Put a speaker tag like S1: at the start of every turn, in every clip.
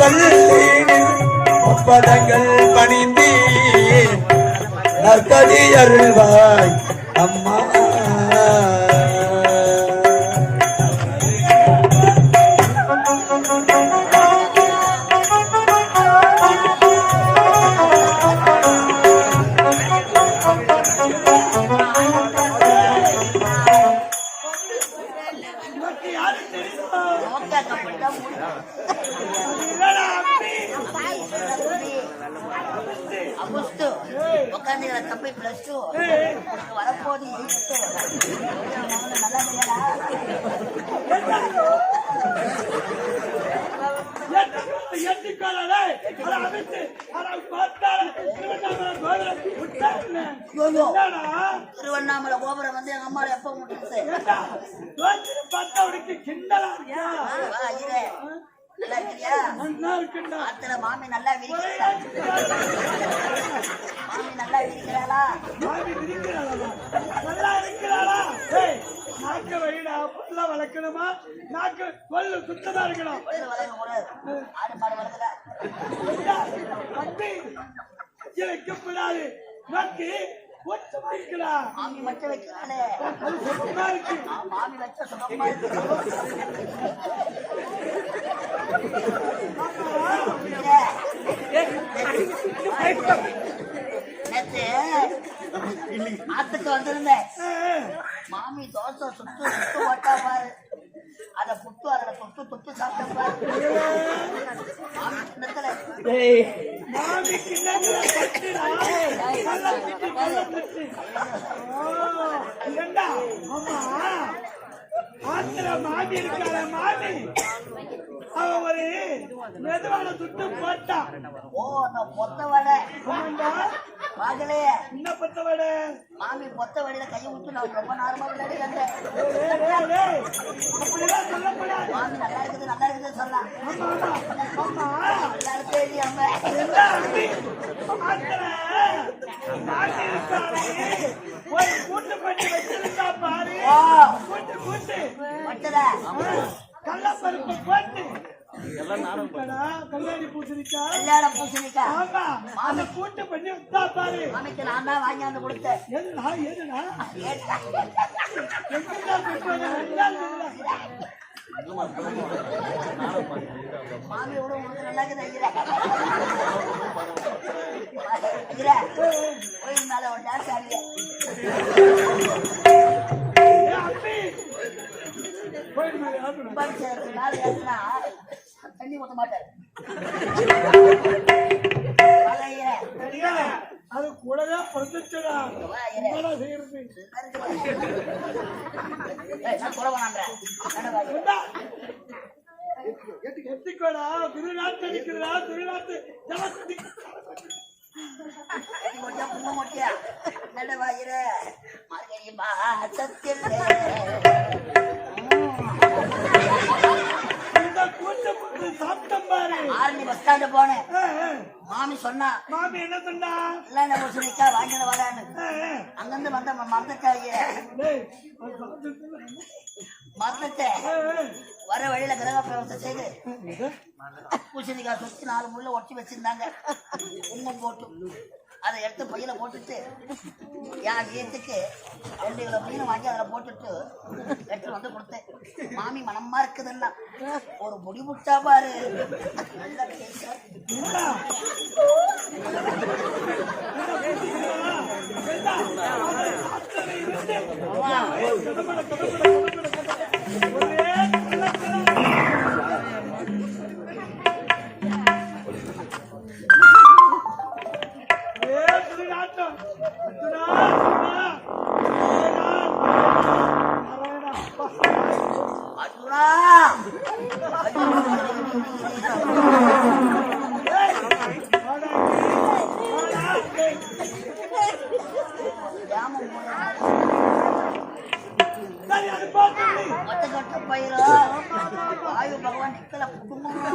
S1: வள்ளீனில் ஒப்பதங்கள் பணிந்தீ. நற்கதி அருள்வாய் அம்மா.
S2: உனக்கு யாரு தெரியுமா?
S3: அகுஸ்து உட்காந்துக்கிற தம்பி பிளஸ் டூ வரப்போது
S2: திருவண்ணாமலை
S3: கோபுரம் வந்து எங்க அம்மாவை எப்ப முடிச்சு
S2: தோச்சிரு பார்த்தவனுக்கு கிண்டலா
S3: நல்லா
S2: இருக்குண்டா
S3: ஆத்துல மாமி நல்லா விரிக்கிறா. மாமி நல்லா விரிக்கிறாளா?
S2: மாமி விரிக்கிறாளா? நல்லா இருக்கிறாளா? நாக்க வைடா புல்ல வளர்க்கணுமா? நாக்கு கொல்லு சுத்தமா இருக்கணும்.
S3: வளர்க்க கூடாது ஆடு மாடு வளர்க்கல.
S2: வந்து வைக்கப்படாது. நோக்கி ஒச்சமா இருக்கிறா
S3: மாமி வைக்கிறாளே.
S2: சுத்தமா இருக்கு.
S3: மாமி வச்ச ஆத்துக்கு வந்திருந்தேன். மாமி தோசை சுட்டு சுட்டு போட்டா பாரு. அத புட்டு அதுல தொட்டு தொட்டு சாப்பிட்ட பாரு. மாமி கிண்ணத்துல.
S2: நல்லா நல்லா மாமி. அவ ஒரு மெதுவான சுட்டு போட்டா.
S3: ஓ நான் பொத்த வடை.
S2: என்ன பத்த விட?
S3: மாமி பொத்த வடையில கையை விட்டு நான் ரொம்ப நேரமா விளையாடி
S2: சொல்லக்கூடாது.
S3: மாமி நல்லா இருக்குது நல்லா இருக்குது சொல்லலாம்
S2: ஆமா.
S3: நல்லா அம்மா.
S2: என்ன கூட்டு பண்ணி வச்சிருந்தா பாரு. கூட்டு கூட்டு. கள்ளப்பருப்பு போட்டு. என்னடா, கல்யாணி பூசணிக்கா?
S3: கல்யாண பூசணிக்கா.
S2: ஆமா அந்த கூட்டு பண்ணி பாரு.
S3: நான் தான் வாங்கி வந்து கொடுத்தேன்.
S2: என்னடா ஏதுடா. எங்கடா
S3: நல்லா இருக்குது தண்ணி ஊத்த மாட்டாரு
S2: அது கூடவே பிறந்துச்சுடா செய்யறது எத்திக்கோடா திருநாட்டு அடிக்கிறதா திருநாட்டு ஜலசக்தி
S3: கட்டி கொட்டியா, புண்ணு மாசத்தில் போனேன். மாமி சொன்னா
S2: மாமி என்ன சொன்னா?
S3: கல்யாண பூசணிக்கா வாங்கிட்டு வரான்னு
S2: ஏய், ஏய்,
S3: அங்கிருந்து வந்த
S2: ஏய், ஏய்.
S3: வர வழியில கிரக பிரவேசம் செய்து பூசணிக்காய் சுத்தி நாலு முள்ள ஒட்டி வச்சிருந்தாங்க. உண்மை போட்டு. அதை எடுத்து பையில போட்டுட்டு என் வீட்டுக்கு ரெண்டு கிலோ மீன் வாங்கி அதில் போட்டுட்டு எடுத்துட்டு வந்து கொடுத்தேன் மாமி மனமா இருக்குதுன்னா ஒரு முடி முட்டா பாரு நல்ல ஆமா.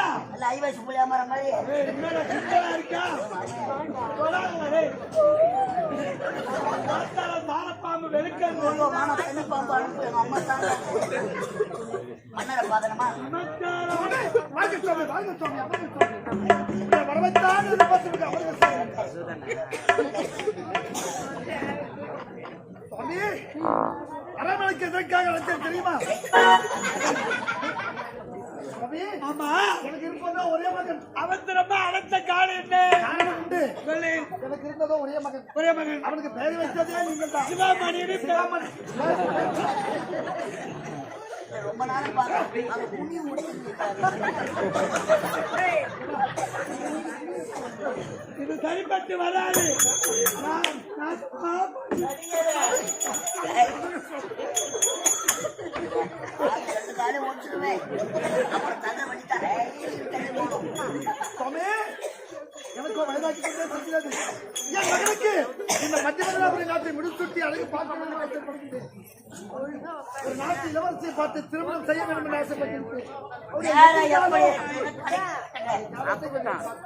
S2: கரெக்டா
S3: அல்ல ஐ வயசு புள்ளியா மர மாதிரி
S2: என்னடா சிக்கலா இருக்கா தொடாதடா, டேய்.
S3: பாம்பு அம்மா தான் பாதனமா
S4: வாங்க சுவாமி, வாங்க சுவாமி, வாங்க சுவாமி. சுவாமி, எதற்காக தெரியுமா
S2: ஆமா.
S4: எனக்கு இருப்பதோ ஒரே மகன்.
S2: அவசரமா அழைத்த காடு என்ன?
S4: காரணம் உண்டு.
S2: சொல்லு.
S4: எனக்கு இருந்ததோ ஒரே மகன்.
S2: ஒரே மகன்.
S4: அவனுக்கு பெயர் வைத்ததே நீங்கள் தான்
S2: சிவாமணின்னு சிவாமணி.
S3: ரொம்ப நேரம் அது புண்ணியம் முடிச்சிருக்காங்க
S2: இது சரிப்பட்டு வராது. நான்
S4: சுவாமி எனக்கோ வயதாக்கி கொண்டே செல்கிறது என் மகனுக்கு இந்த மத்தியமராபுரி நாட்டை முடிச்சுட்டி அழகு பார்க்க வேண்டும் என்று ஆசைப்படுகிறேன். ஒரு நாட்டு இளவரசியை பார்த்து திருமணம் செய்ய வேண்டும் என்று
S3: எப்படி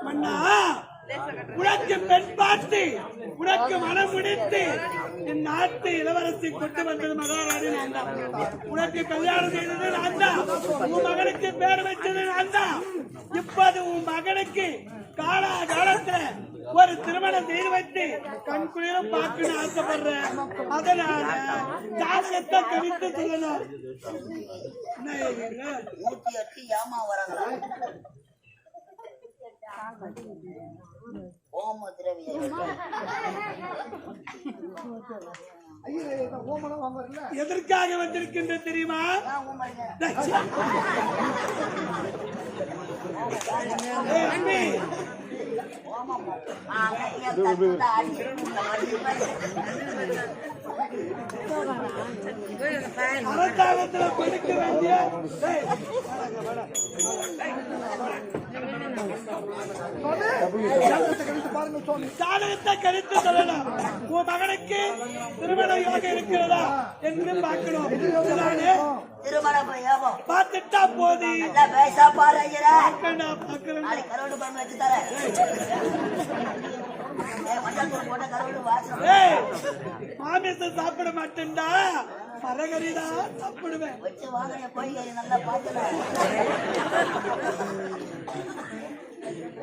S2: மன்னா உனக்கு பெண் பார்த்து உனக்கு மனம் முடித்து என் நாட்டு இளவரசி கொண்டு வந்தது மகாராணி நான் தான் உனக்கு கல்யாணம் செய்தது நான் தான் உன் மகனுக்கு பேர் வச்சது நான் தான் இப்போது உன் மகனுக்கு காலா காலத்துல ஒரு திருமணம் செய்து வைத்து கண் குளிரும் பார்க்கணும்னு ஆசைப்படுறேன். அதனால ஜாதகத்தை கணித்து சொல்லணும்?
S3: நூத்தி எட்டு ஏமா வராங்களா ஓம
S2: எதற்காக வந்திருக்கின்ற தெரியுமா? அரசாங்கத்தில் கொடுக்க வேண்டிய
S4: ஜாதகத்தை கணித்து
S2: சொல்லணும் உன் மகனுக்கு திருமண யோகம் இருக்கிறதா என்று பார்க்கணும்.
S3: திருமண ஏவம்
S2: பார்த்துட்டா போதி.
S3: நல்லா பேசா பாரு
S2: மாமிசம் சாப்பிட மாட்டேன்டா. மரகரிடா சாப்பிடுவேன்.
S3: வச்சு வாங்கின கோழிக்கறி நல்லா பார்த்துறேன்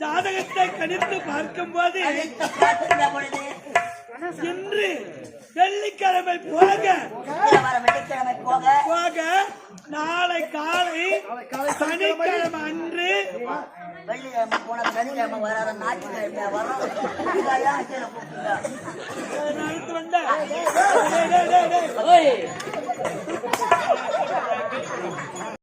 S2: ஜாதகத்தை கணித்து பார்க்கும்போது
S3: பார்த்துருந்த பொழுது
S2: இன்று வெள்ளிக்கிழமை போக
S3: போக
S2: நாளை காலை சனிக்கிழமை அன்று
S3: வெள்ளிக்கிழமை போன சனிக்கிழமை வராத ஞாயிற்றுக்கிழமை வரோம்